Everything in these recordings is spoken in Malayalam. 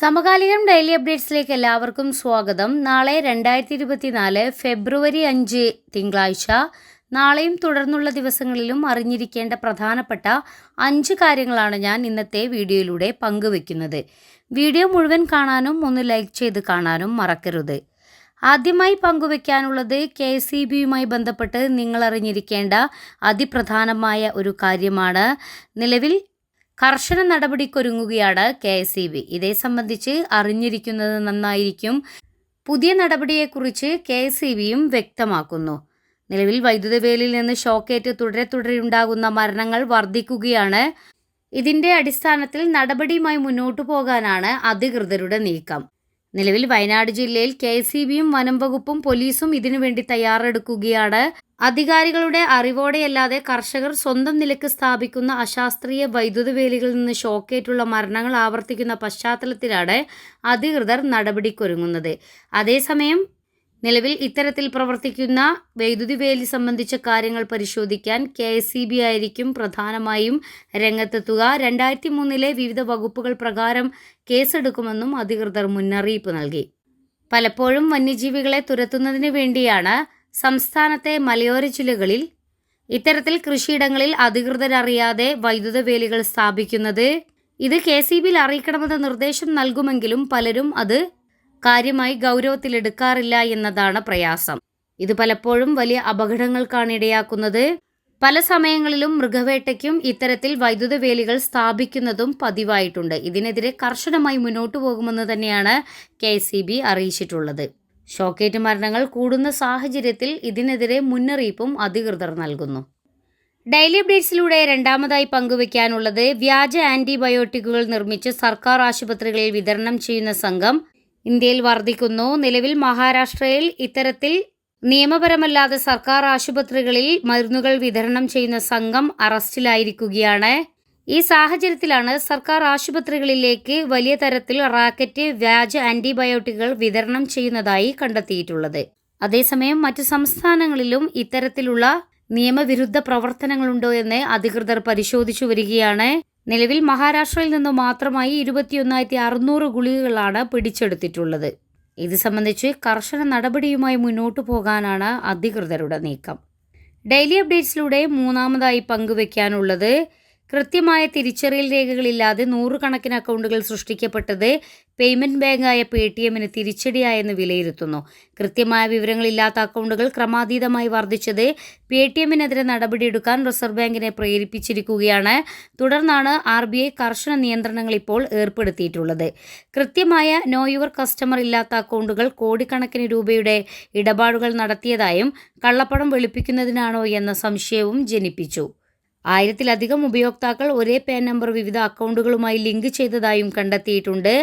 സമകാലികം ഡെയിലി അപ്ഡേറ്റ്സിലേക്ക് എല്ലാവർക്കും സ്വാഗതം. നാളെ രണ്ടായിരത്തി ഇരുപത്തിനാല് ഫെബ്രുവരി അഞ്ച് തിങ്കളാഴ്ച. നാളെയും തുടർന്നുള്ള ദിവസങ്ങളിലും അറിഞ്ഞിരിക്കേണ്ട പ്രധാനപ്പെട്ട അഞ്ച് കാര്യങ്ങളാണ് ഞാൻ ഇന്നത്തെ വീഡിയോയിലൂടെ പങ്കുവെക്കുന്നത്. വീഡിയോ മുഴുവൻ കാണാനും ഒന്ന് ലൈക്ക് ചെയ്ത് കാണാനും മറക്കരുത്. ആദ്യമായി പങ്കുവെക്കാനുള്ളത് കെ സി ബിയുമായി ബന്ധപ്പെട്ട് നിങ്ങൾ അറിഞ്ഞിരിക്കേണ്ട അതിപ്രധാനമായ ഒരു കാര്യമാണ്. നിലവിൽ കർശന നടപടിക്കൊരുങ്ങുകയാണ് കെ എസ് ഇ ബി. ഇതേ സംബന്ധിച്ച് അറിഞ്ഞിരിക്കുന്നത് നന്നായിരിക്കും. പുതിയ നടപടിയെക്കുറിച്ച് കെ എസ് ഇ ബിയും വ്യക്തമാക്കുന്നു. നിലവിൽ വൈദ്യുത വേലിൽ നിന്ന് ഷോക്കേറ്റ് തുടരെ തുടരെ ഉണ്ടാകുന്ന മരണങ്ങൾ വർദ്ധിക്കുകയാണ്. ഇതിന്റെ അടിസ്ഥാനത്തിൽ നടപടിയുമായി മുന്നോട്ടു പോകാനാണ് അധികൃതരുടെ നീക്കം. നിലവിൽ വയനാട് ജില്ലയിൽ കെ സി ബിയും വനം വകുപ്പും പോലീസും ഇതിനുവേണ്ടി തയ്യാറെടുക്കുകയാണ്. അധികാരികളുടെ അറിവോടെയല്ലാതെ കർഷകർ സ്വന്തം നിലയ്ക്ക് സ്ഥാപിക്കുന്ന അശാസ്ത്രീയ വൈദ്യുത വേലികളിൽ നിന്ന് ഷോക്കേറ്റുള്ള മരണങ്ങൾ ആവർത്തിക്കുന്ന പശ്ചാത്തലത്തിലാണ് അധികൃതർ നടപടിക്കൊരുങ്ങുന്നത്. അതേസമയം നിലവിൽ ഇത്തരത്തിൽ പ്രവർത്തിക്കുന്ന വൈദ്യുതി വേലി സംബന്ധിച്ച കാര്യങ്ങൾ പരിശോധിക്കാൻ കെ എസ് ബി ആയിരിക്കും പ്രധാനമായും രംഗത്തെത്തുക. രണ്ടായിരത്തി മൂന്നിലെ വിവിധ വകുപ്പുകൾ പ്രകാരം കേസെടുക്കുമെന്നും അധികൃതർ മുന്നറിയിപ്പ് നൽകി. പലപ്പോഴും വന്യജീവികളെ തുരത്തുന്നതിന് വേണ്ടിയാണ് സംസ്ഥാനത്തെ മലയോര ജില്ലകളിൽ ഇത്തരത്തിൽ കൃഷിയിടങ്ങളിൽ അധികൃതരറിയാതെ വൈദ്യുത വേലികൾ സ്ഥാപിക്കുന്നത്. ഇത് കെ സി ബിയിൽ അറിയിക്കണമെന്ന നിർദ്ദേശം നൽകുമെങ്കിലും പലരും അത് കാര്യമായി ഗൗരവത്തിലെടുക്കാറില്ല എന്നതാണ് പ്രയാസം. ഇത് പലപ്പോഴും വലിയ അപകടങ്ങൾക്കാണ് ഇടയാക്കുന്നത്. പല സമയങ്ങളിലും മൃഗവേട്ടയ്ക്കും ഇത്തരത്തിൽ വൈദ്യുത വേലികൾ സ്ഥാപിക്കുന്നതും പതിവായിട്ടുണ്ട്. ഇതിനെതിരെ കർശനമായി മുന്നോട്ടു പോകുമെന്ന് തന്നെയാണ് കെ അറിയിച്ചിട്ടുള്ളത്. ഷോക്കേറ്റ് മരണങ്ങൾ കൂടുന്ന സാഹചര്യത്തിൽ ഇതിനെതിരെ മുന്നറിയിപ്പും അധികൃതർ നൽകുന്നു. ഡെയിലി അപ്ഡേറ്റ്സിലൂടെ രണ്ടാമതായി പങ്കുവയ്ക്കാനുള്ളത് വ്യാജ ആന്റിബയോട്ടിക്കുകൾ നിർമ്മിച്ച് സർക്കാർ ആശുപത്രികളിൽ വിതരണം ചെയ്യുന്ന സംഘം ഇന്ത്യയിൽ വർദ്ധിക്കുന്നു. നിലവിൽ മഹാരാഷ്ട്രയിൽ ഇത്തരത്തിൽ നിയമപരമല്ലാതെ സർക്കാർ ആശുപത്രികളിൽ മരുന്നുകൾ വിതരണം ചെയ്യുന്ന സംഘം അറസ്റ്റിലായിരിക്കുകയാണ്. ഈ സാഹചര്യത്തിലാണ് സർക്കാർ ആശുപത്രികളിലേക്ക് വലിയ തരത്തിൽ റാക്കറ്റ് വ്യാജ ആന്റിബയോട്ടിക്കുകൾ വിതരണം ചെയ്യുന്നതായി കണ്ടെത്തിയിട്ടുള്ളത്. അതേസമയം മറ്റു സംസ്ഥാനങ്ങളിലും ഇത്തരത്തിലുള്ള നിയമവിരുദ്ധ പ്രവർത്തനങ്ങളുണ്ടോ എന്ന് അധികൃതർ പരിശോധിച്ചു വരികയാണ്. നിലവിൽ മഹാരാഷ്ട്രയിൽ നിന്ന് മാത്രമായി ഇരുപത്തിയൊന്നായിരത്തി അറുന്നൂറ് ഗുളികകളാണ് പിടിച്ചെടുത്തിട്ടുള്ളത്. ഇത് സംബന്ധിച്ച് കർശന നടപടിയുമായി മുന്നോട്ടു പോകാനാണ് അധികൃതരുടെ നീക്കം. ഡെയിലി അപ്ഡേറ്റ്സിലൂടെ മൂന്നാമതായി പങ്കുവയ്ക്കാനുള്ളത് കൃത്യമായ തിരിച്ചറിയൽ രേഖകളില്ലാതെ നൂറുകണക്കിന് അക്കൗണ്ടുകൾ സൃഷ്ടിക്കപ്പെട്ടത് പേയ്മെന്റ് ബാങ്കായ പേ ടി എമ്മിന് തിരിച്ചടിയായെന്ന് വിലയിരുത്തുന്നു. കൃത്യമായ വിവരങ്ങളില്ലാത്ത അക്കൗണ്ടുകൾ ക്രമാതീതമായി വർദ്ധിച്ചത് പേ ടി എമ്മിനെതിരെ നടപടിയെടുക്കാൻ റിസർവ് ബാങ്കിനെ പ്രേരിപ്പിച്ചിരിക്കുകയാണ്. തുടർന്നാണ് ആർ ബി ഐ കർശന നിയന്ത്രണങ്ങൾ ഇപ്പോൾ ഏർപ്പെടുത്തിയിട്ടുള്ളത്. കൃത്യമായ നോ യുവർ കസ്റ്റമർ ഇല്ലാത്ത അക്കൗണ്ടുകൾ കോടിക്കണക്കിന് രൂപയുടെ ഇടപാടുകൾ നടത്തിയതായും കള്ളപ്പണം വെളുപ്പിക്കുന്നതിനാണോ എന്ന സംശയവും ജനിപ്പിച്ചു. ആയിരത്തിലധികം ഉപയോക്താക്കൾ ഒരേ പാൻ നമ്പർ വിവിധ അക്കൗണ്ടുകളുമായി ലിങ്ക് ചെയ്തതായും കണ്ടെത്തിയിട്ടുണ്ട്.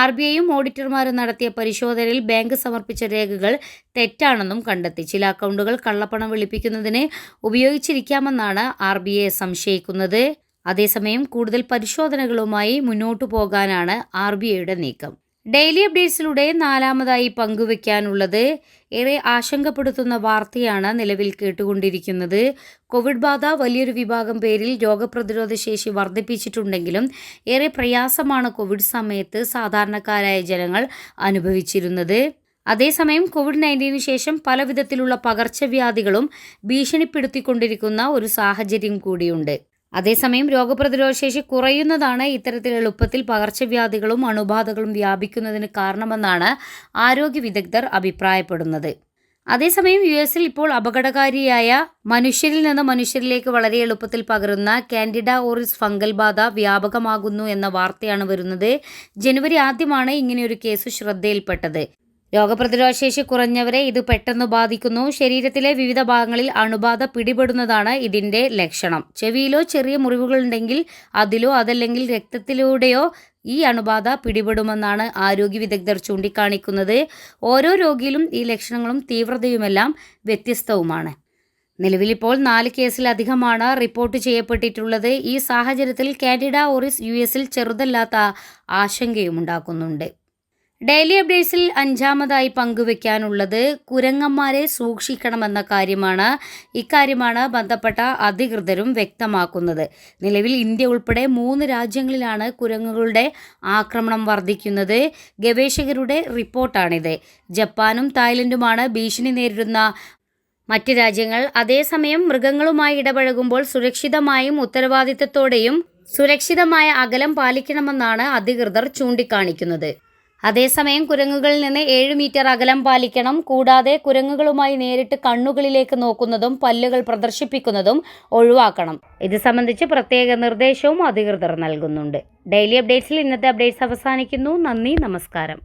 ആർ ബി ഐയും ഓഡിറ്റർമാരും നടത്തിയ പരിശോധനയിൽ ബാങ്ക് സമർപ്പിച്ച രേഖകൾ തെറ്റാണെന്നും കണ്ടെത്തി. ചില അക്കൗണ്ടുകൾ കള്ളപ്പണം വെളുപ്പിക്കുന്നതിന് ഉപയോഗിച്ചിരിക്കാമെന്നാണ് ആർ ബി ഐ സംശയിക്കുന്നത്. അതേസമയം കൂടുതൽ പരിശോധനകളുമായി മുന്നോട്ടു പോകാനാണ് ആർ ബി ഐയുടെ നീക്കം. ഡെയിലി അപ്ഡേറ്റ്സിലൂടെ നാലാമതായി പങ്കുവയ്ക്കാനുള്ളത്. ഏറെ ആശങ്കപ്പെടുത്തുന്ന വാർത്തയാണ് നിലവിൽ കേട്ടുകൊണ്ടിരിക്കുന്നത്. കോവിഡ് ബാധ വലിയൊരു വിഭാഗം പേരിൽ രോഗപ്രതിരോധ ശേഷി വർദ്ധിപ്പിച്ചിട്ടുണ്ടെങ്കിലും ഏറെ പ്രയാസമാണ് കോവിഡ് സമയത്ത് സാധാരണക്കാരായ ജനങ്ങൾ അനുഭവിച്ചിരുന്നത്. അതേസമയം കോവിഡ് നയന്റീനു ശേഷം പല വിധത്തിലുള്ള പകർച്ചവ്യാധികളും ഭീഷണിപ്പെടുത്തിക്കൊണ്ടിരിക്കുന്ന ഒരു സാഹചര്യം കൂടിയുണ്ട്. അതേസമയം രോഗപ്രതിരോധശേഷി കുറയുന്നതാണ് ഇത്തരത്തിൽ എളുപ്പത്തിൽ പകർച്ചവ്യാധികളും അണുബാധകളും വ്യാപിക്കുന്നതിന് കാരണമെന്നാണ് ആരോഗ്യ വിദഗ്ധർ അഭിപ്രായപ്പെടുന്നത്. അതേസമയം യു എസിൽ ഇപ്പോൾ അപകടകാരിയായ മനുഷ്യരിൽ നിന്ന് മനുഷ്യരിലേക്ക് വളരെ എളുപ്പത്തിൽ പകരുന്ന കാൻഡിഡ ഓറിസ് ഫംഗൽ ബാധ വ്യാപകമാകുന്നു എന്ന വാർത്തയാണ് വരുന്നത്. ജനുവരി ആദ്യമാണ് ഇങ്ങനെയൊരു കേസ് ശ്രദ്ധയിൽപ്പെട്ടത്. രോഗപ്രതിരോധശേഷി കുറഞ്ഞവരെ ഇത് പെട്ടെന്ന് ബാധിക്കുന്നു. ശരീരത്തിലെ വിവിധ ഭാഗങ്ങളിൽ അണുബാധ പിടിപെടുന്നതാണ് ഇതിന്റെ ലക്ഷണം. ചെവിയിലോ ചെറിയ മുറിവുകളുണ്ടെങ്കിൽ അതിലോ അതല്ലെങ്കിൽ രക്തത്തിലൂടെയോ ഈ അണുബാധ പിടിപെടുമെന്നാണ് ആരോഗ്യ വിദഗ്ധർ ചൂണ്ടിക്കാണിക്കുന്നത്. ഓരോ രോഗിയിലും ഈ ലക്ഷണങ്ങളും തീവ്രതയുമെല്ലാം വ്യത്യസ്തവുമാണ്. നിലവിലിപ്പോൾ നാല് കേസിലധികമാണ് റിപ്പോർട്ട് ചെയ്യപ്പെട്ടിട്ടുള്ളത്. ഈ സാഹചര്യത്തിൽ കാൻഡിഡ ഓറിസ് യു എസിൽ ചെറുതല്ലാത്ത ആശങ്കയും ഉണ്ടാക്കുന്നുണ്ട് ഡെയിലി അപ്ഡേറ്റ്സിൽ അഞ്ചാമതായി പങ്കുവെക്കാനുള്ളത് കുരങ്ങന്മാരെ സൂക്ഷിക്കണമെന്ന കാര്യമാണ്. ഇക്കാര്യമാണ് ബന്ധപ്പെട്ട അധികൃതരും വ്യക്തമാക്കുന്നത്. നിലവിൽ ഇന്ത്യ ഉൾപ്പെടെ മൂന്ന് രാജ്യങ്ങളിലാണ് കുരങ്ങുകളുടെ ആക്രമണം വർദ്ധിക്കുന്നത്. ഗവേഷകരുടെ റിപ്പോർട്ടാണിത്. ജപ്പാനും തായ്ലൻഡുമാണ് ഭീഷണി നേരിടുന്ന മറ്റ് രാജ്യങ്ങൾ. അതേസമയം മൃഗങ്ങളുമായി ഇടപഴകുമ്പോൾ സുരക്ഷിതമായും ഉത്തരവാദിത്തത്തോടെയും സുരക്ഷിതമായ അകലം പാലിക്കണമെന്നാണ് അധികൃതർ ചൂണ്ടിക്കാണിക്കുന്നത്. അതേസമയം കുരങ്ങുകളിൽ നിന്ന് ഏഴ് മീറ്റർ അകലം പാലിക്കണം. കൂടാതെ കുരങ്ങുകളുമായി നേരിട്ട് കണ്ണുകളിലേക്ക് നോക്കുന്നതും പല്ലുകൾ പ്രദർശിപ്പിക്കുന്നതും ഒഴിവാക്കണം. ഇത് സംബന്ധിച്ച് പ്രത്യേക നിർദ്ദേശവും അധികൃതർ നൽകുന്നുണ്ട്. ഡെയിലി അപ്ഡേറ്റ്സിൽ ഇന്നത്തെ അപ്ഡേറ്റ്സ് അവസാനിക്കുന്നു. നന്ദി നമസ്കാരം.